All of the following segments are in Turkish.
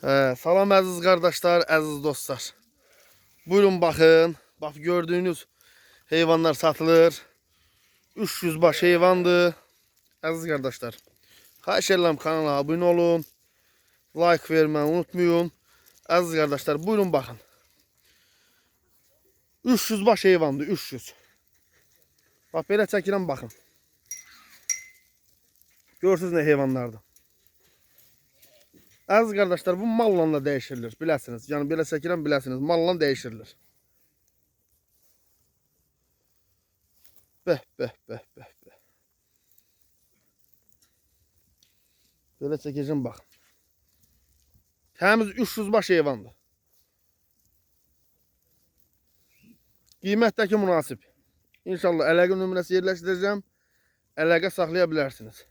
He, salam əziz qardaşlar, əziz dostlar. Buyurun baxın. Bax gördüyünüz heyvanlar satılır. 300 baş heyvandır. Əziz qardaşlar. Xahiş edirəm kanala abunə olun. Like verməyi unutmayın. Əziz qardaşlar, buyurun baxın. 300 baş heyvandır, 300. Bax belə çəkirəm baxın. Görürsünüz nə heyvanlardır. Əziz qardaşlar, bu malla da dəyişirilir, biləsiniz. Yəni belə çəkirəm, biləsiniz. Malla dəyişirilir. Bəh, bəh, bəh, bəh, bəh. Belə çəkəcəm bax. Təmiz 300 baş heyvandır. Qiymətdəki münasib. İnşallah əlaqə nömrəsi yerləşdirəcəm. Əlaqə saxlaya bilərsiniz.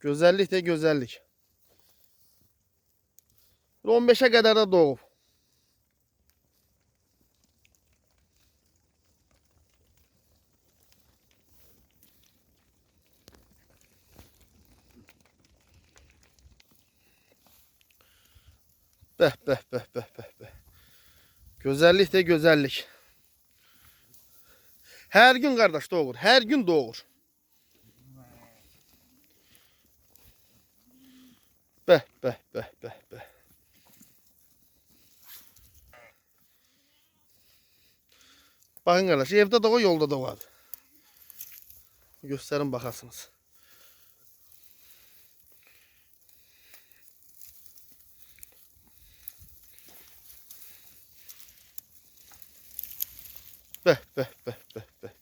Gözəllik də gözəllik. 15'e kadar da doğub. Bəh, bəh, bəh, bəh, bəh, bəh. Gözəllik də gözəllik. Hər gün qardaş doğur, hər gün doğur. Bəh, bəh, bəh, bəh, bəh. Bakın kardeş evde doğu yolda doğadı. Gösterin bakasınız. Beh beh beh beh beh.